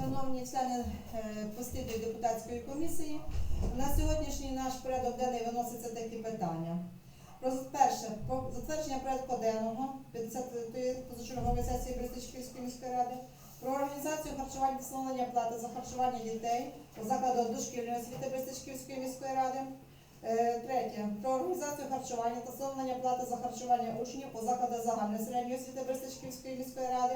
Шановні члени е, постійної депутатської комісії, на сьогоднішній наш порядок денний виносяться такі питання. Про перше, про затвердження порядку денного 50-ї позачергової сесії Берестичківської міської ради, про організацію харчування та встановлення плати за харчування дітей у закладах дошкільної освіти Берестичківської міської ради. Е, Третє. Про організацію харчування та встановлення плати за харчування учнів у закладах загальної середньої освіти Берестичківської міської ради.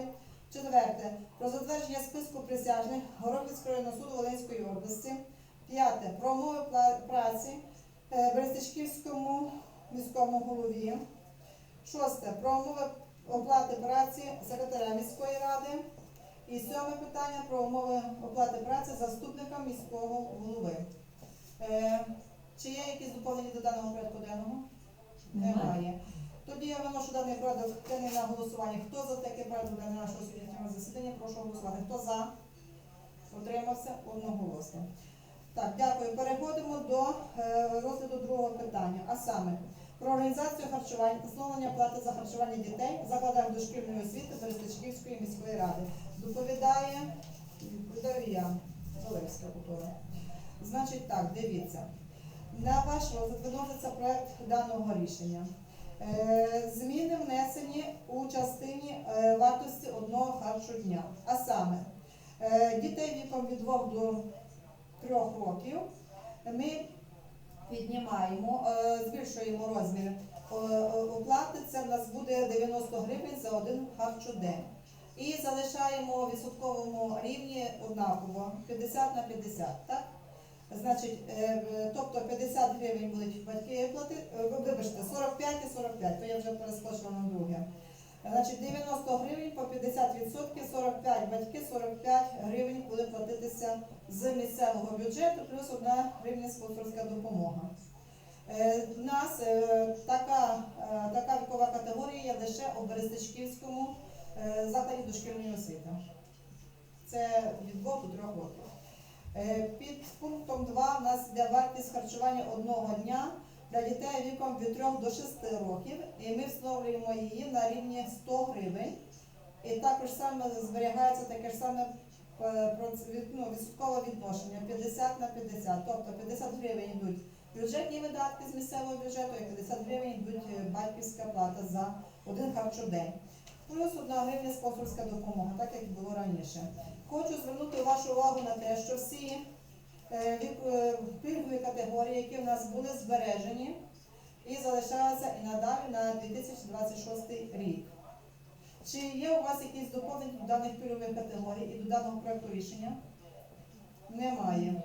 Четверте. Про затвердження списку присяжних Горобницького районного суду Волинської області. П'яте. Про умови праці е, Берестичківському міському голові. Шосте. Про умови оплати праці секретаря міської ради. І сьоме питання про умови оплати праці заступника міського голови. Е, чи є якісь доповнення до даного порядку денного? Немає. Тоді я виношу даний порядок денний на голосування. Хто за таке порядок денний нашого сьогоднішнього засідання? Прошу голосувати. Хто за? Утримався одноголосно. Так, дякую. Переходимо до е, розгляду другого питання, а саме про організацію харчування та встановлення плати за харчування дітей в закладах дошкільної освіти Берестичківської міської ради. Доповідає я, Олевська культура. Значить так, дивіться. На ваш розгляд виноситься проект даного рішення. Е, Зміни внесені у частині е, вартості одного харчу дня. А саме, е, дітей віком від 2 до 3 років ми піднімаємо, збільшуємо розмір оплати. Це в нас буде 90 гривень за один харчодень. І залишаємо в відсотковому рівні однаково 50 на 50, так? Значить, е, тобто 50 гривень будуть батьки платити, е, ви- вибачте, 45 і 45, то я вже перескочила на друге. Значить, 90 гривень по 50%, 45 батьки, 45 гривень буде платитися з місцевого бюджету, плюс 1 гривня спонсорська допомога. Е, В нас е, така, е, така вікова категорія є лише у Берестичківському е, закладі дошкільної освіти. Це від 2 до 3 років. Е, Під пунктом 2 у нас йде вартість харчування одного дня для дітей віком від 3 до 6 років, і ми встановлюємо її на рівні 100 гривень. І також саме зберігається таке ж саме е, ну, відсоткове відношення 50 на 50. Тобто 50 гривень йдуть бюджетні видатки з місцевого бюджету, і 50 гривень йдуть е, батьківська плата за один харчодень. Плюс одна гривня спонсорська допомога, так як було раніше. Хочу звернути вашу увагу на те, що всі е, е, пільгові категорії, які в нас були збережені і залишаються і надалі на 2026 рік. Чи є у вас якісь доповнення до даних пільгових категорій і до даного проекту рішення? Немає.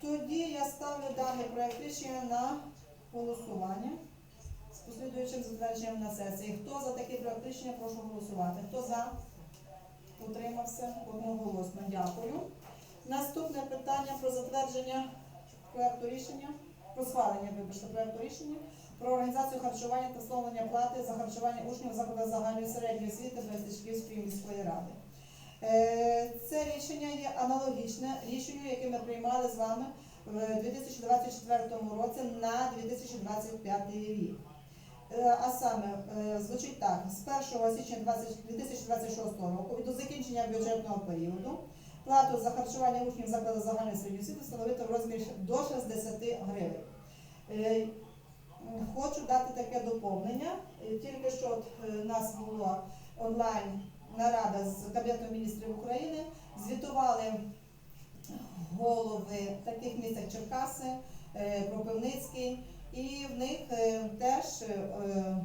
Тоді я ставлю даний проект рішення на голосування послідуючим затвердженням на сесії. Хто за такий проект рішення, прошу голосувати. Хто за? Утримався одноголосно. Дякую. Наступне питання про затвердження проекту рішення, про схвалення, вибачте, проекту рішення про організацію харчування та встановлення плати за харчування учнів закладах загальної середньої освіти Берестичківської міської ради. Е, Це рішення є аналогічне рішенню, яке ми приймали з вами в 2024 році на 2025 рік. Е, А саме е, звучить так: з 1 січня 2026 року і до закінчення бюджетного періоду плату за харчування учнів закладу загальної середньої освіти встановити в розмірі до 60 гривень. Е, Хочу дати таке доповнення. Тільки що от нас було онлайн нарада з Кабінетом міністрів України. Звітували голови таких міст, як Черкаси, Кропивницький, і в них е, теж е,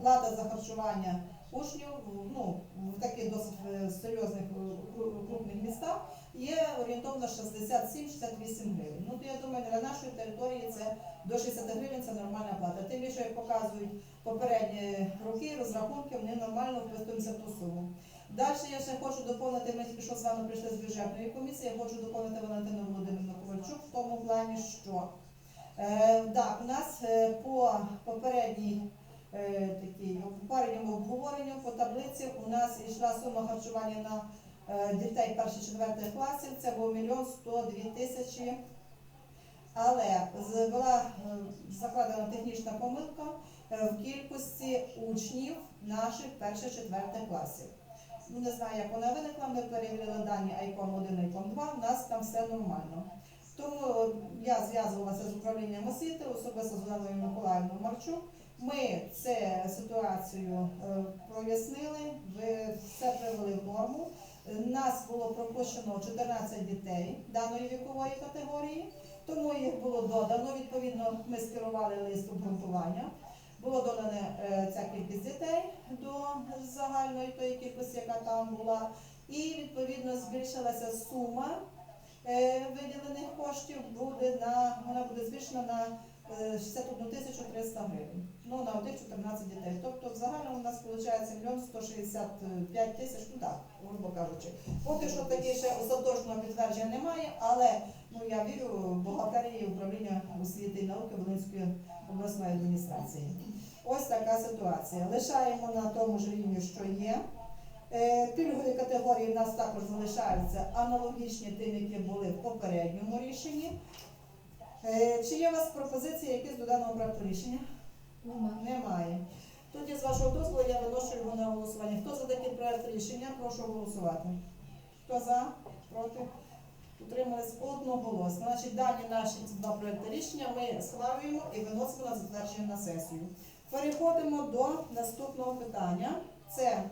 плата за харчування учнів ну, в таких досить е, серйозних крупних містах є орієнтовно 67-68 гривень. Ну, то я думаю, для нашої території це до 60 гривень це нормальна плата. Тим більше, як показують попередні роки, розрахунки, вони нормально вписуються в ту суму. Далі я ще хочу доповнити, ми тільки що з вами прийшли з бюджетної комісії, я хочу доповнити Валентину Володимирівну Ковальчук в тому плані, що е, да, у нас е, по попередній е, такій попередньому обговоренню по таблиці у нас йшла сума харчування на е, дітей перших четвертих класів, це був мільйон 102 тисячі. Але була е, закладена технічна помилка е, в кількості учнів наших перших четвертих класів. Ну не знаю, як вона виникла. Ми перевірили дані ICOM 1, ICOM 2, у нас там все нормально. Тому я зв'язувалася з управлінням освіти, особисто з Оленою Миколаївною Марчук. Ми цю ситуацію е, прояснили, все привели в норму. Нас було пропущено 14 дітей даної вікової категорії, тому їх було додано. Відповідно, ми скерували лист обґрунтування. Було додана е, ця кількість дітей до загальної тої кількості, яка там була, і відповідно збільшилася сума е, виділених коштів. Буде на вона буде збільшена на е, 61 тисячу 300 гривень. Ну на одних 14 дітей. Тобто в загальному у нас виходить мільйон 165 тисяч, ну так, грубо кажучи. Поки що таке ще остаточного підтвердження немає, але ну я вірю в бухгалтерії управління освіти і науки Волинської обласної адміністрації. Ось така ситуація. Лишаємо на тому ж рівні, що є. Е, Пільгові категорії в нас також залишаються аналогічні тим, які були в попередньому рішенні. Е, Чи є у вас пропозиції якісь до даного проекту рішення? Нема. Немає. Тоді, з вашого дозволу, я виношу його на голосування. Хто за такий проект рішення, прошу голосувати. Хто за? Проти? Утримались одноголосно. Значить, дані наші два проекти рішення ми схвалюємо і виносимо на затвердження на сесію. Переходимо до наступного питання. Це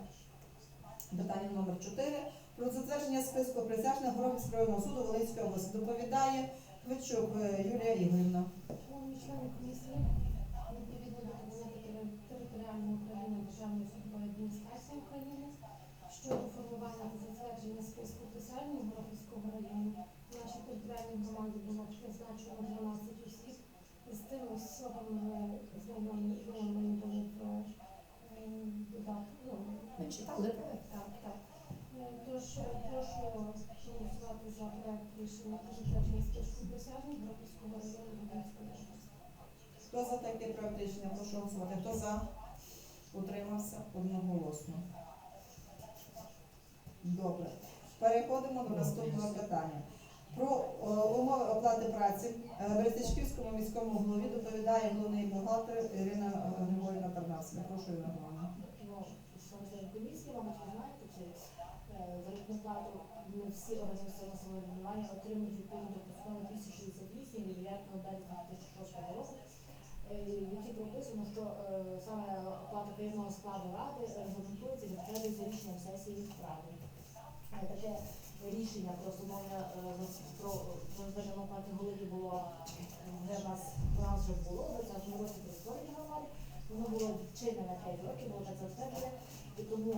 питання номер 4 про затвердження списку присяжних Громадського районного суду Волинської області. Доповідає Хвичук е, Юлія Ігорівна. Шановні члени комісії, відповідно до тери- територіального управління Державної судової адміністрації України щодо формування та затвердження списку присяжних Горохівського району в нашій територіальній громаді було призначено 12 осіб. З тими особами ми знайомі і ми е. Ну, Ми читали проект. Так, так. Е, Тож е, прошу проект рішення району області. Хто за таке проект рішення? Прошу голосувати. Хто за? Утримався одноголосно. Добре. Переходимо до наступного питання. Про умови оплати праці е, Берестичківському міському голові доповідає головний бухгалтер Ірина е, Григорівна Тарнавська. Прошу Ірина Григорівна. Ну, мабуть, ви знаєте, чи е, заробітну плату ми всі організації самоврядування отримують відповідно до постанови 268 від 9 березня 2006 року, е, в якій прописано, що е, саме оплата керівного складу ради регламентується затверджується рішенням сесії від справи. Е, Таке рішення про встановлення е, про затвердження оплати голові було вже в нас у нас вже було в 20 році при створенні громади. Воно було чинне на 5 років, було так затверджене, і тому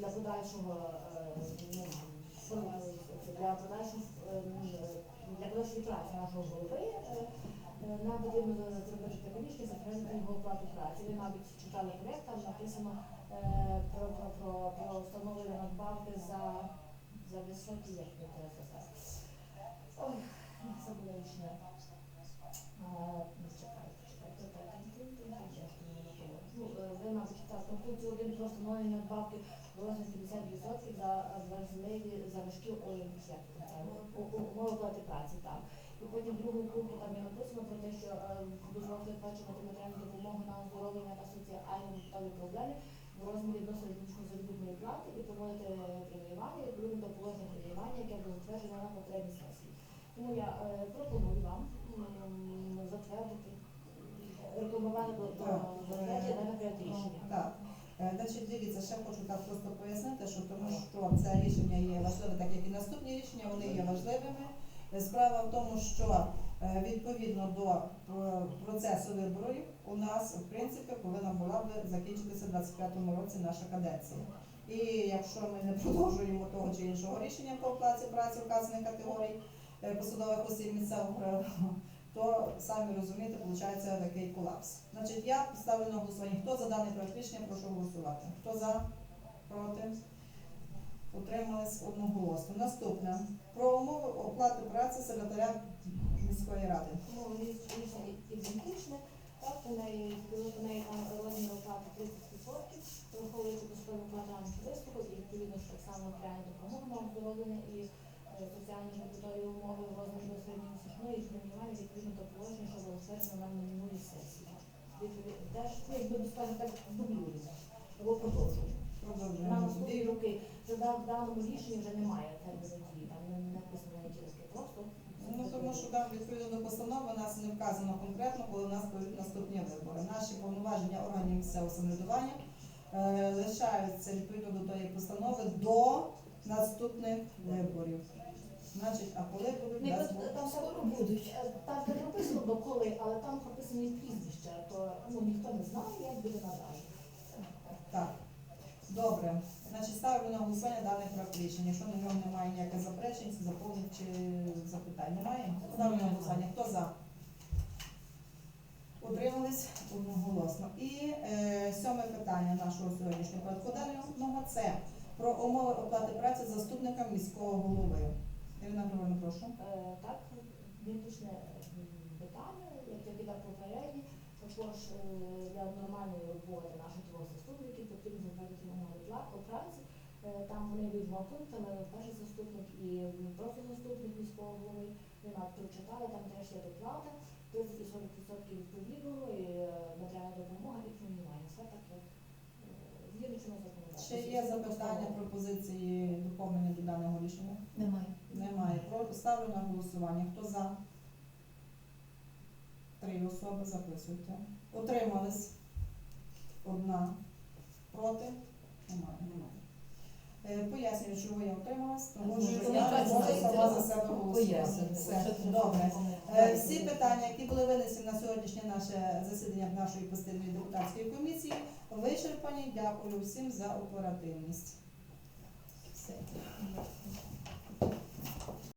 для- подальшого ну, для е, для подальшої праці нашого голови нам потрібно зробити рішення, затвердити його оплату праці. Ви, мабуть, читали проєкт, там написано е, про, про, про, про встановлення надбавки за, за високі, як це треба сказати. Ой, це було рішення. Е, ну, Чекайте, чекайте, не. Ну, е, ви, мабуть, так, на пункті один про встановлення надбавки розмірі 50% за важливі за важкі о, як це, у- у- умови оплати праці, так. І потім в другому пункті там є написано про те, що е, дозволити виплачувати матеріальну допомогу на оздоровлення та соціальні металі проблеми в розмірі відносно річної заробітної плати і проводити преміювання відповідно до положення преміювання, яке було затверджено на попередній сесії. Тому я е, пропоную вам затвердити, рекомендувати до затвердження е, проект рішення. Е, Значить, дивіться, ще хочу так просто пояснити, що тому що це рішення є важливе, так як і наступні рішення, вони є важливими. Е, Справа в тому, що е, відповідно до процесу виборів у нас в принципі повинна була б закінчитися в 25-му році наша каденція. І якщо ми не продовжуємо того чи іншого рішення по оплаті праці вказаних категорій посадових осіб місцевого то самі розумієте, виходить такий колапс. Значить, я ставлю на голосування. Хто за даний проект рішення, прошу голосувати. Хто за? Проти? Утримались одноголосно. Наступне. Про умови оплати праці секретаря міської ради. Ну, рішення ідентичне, так, у неї, у неї там розмір оплати 30%, враховуючи посадову програму виступу, і відповідно, що так само матеріальна допомога на оздоровлення і е, соціальні побутові умови в розмірі до середньомісячної і преміювання відповідно до положення, що було затверджено на минулій сесії. Теж, якби, скажімо так, дублюємо або продовжуємо. На наступні роки вже в даному рішенні вже немає терміну дії, там не не написано навіть різки, просто. Ну тому що там відповідно до постанови нас не вказано конкретно, коли у нас будуть наступні вибори. Наші повноваження органів місцевого самоврядування е, лишаються відповідно до тої постанови до наступних виборів. Значить, а коли будуть Не, там, скоро будуть. Там не прописано до коли, але там прописані прізвища, то ну, ніхто не знає, як буде надалі. Так, добре. Значить, ставлю на голосування даний проект рішення. Якщо на нього немає ніяких заперечень, заповнень чи запитань немає. Ставлю на голосування. Хто за? Утримались одноголосно. І е, сьоме питання нашого сьогоднішнього порядку денного це про умови оплати праці заступника міського голови. Ірина Григорівна, прошу. Е, Так, виключне питання, як я казав попередньо, також е, для нормальної роботи наших двох заступників потрібно зробити умови праці. Е, Там вони йдуть два пункти, але перший заступник і м, профільний заступник міського голови, ви нас прочитали, там теж є доплата, 30 і 40% відповідного, і е, матеріальна допомога і преміювання. Все так, як згідно чинного законодавства. Чи є запитання, пропозиції, доповнення до даного рішення? Немає. Немає. Про- Ставлю на голосування. Хто за? Три особи записуйте. Утримались? Одна. Проти? Немає. Е, Пояснюю, чого я утрималась, тому що я можу сама за себе голосувати. Все, добре. Е, Всі питання, які були винесені на сьогоднішнє наше засідання нашої постійної депутатської комісії, вичерпані. Дякую всім за оперативність. Все.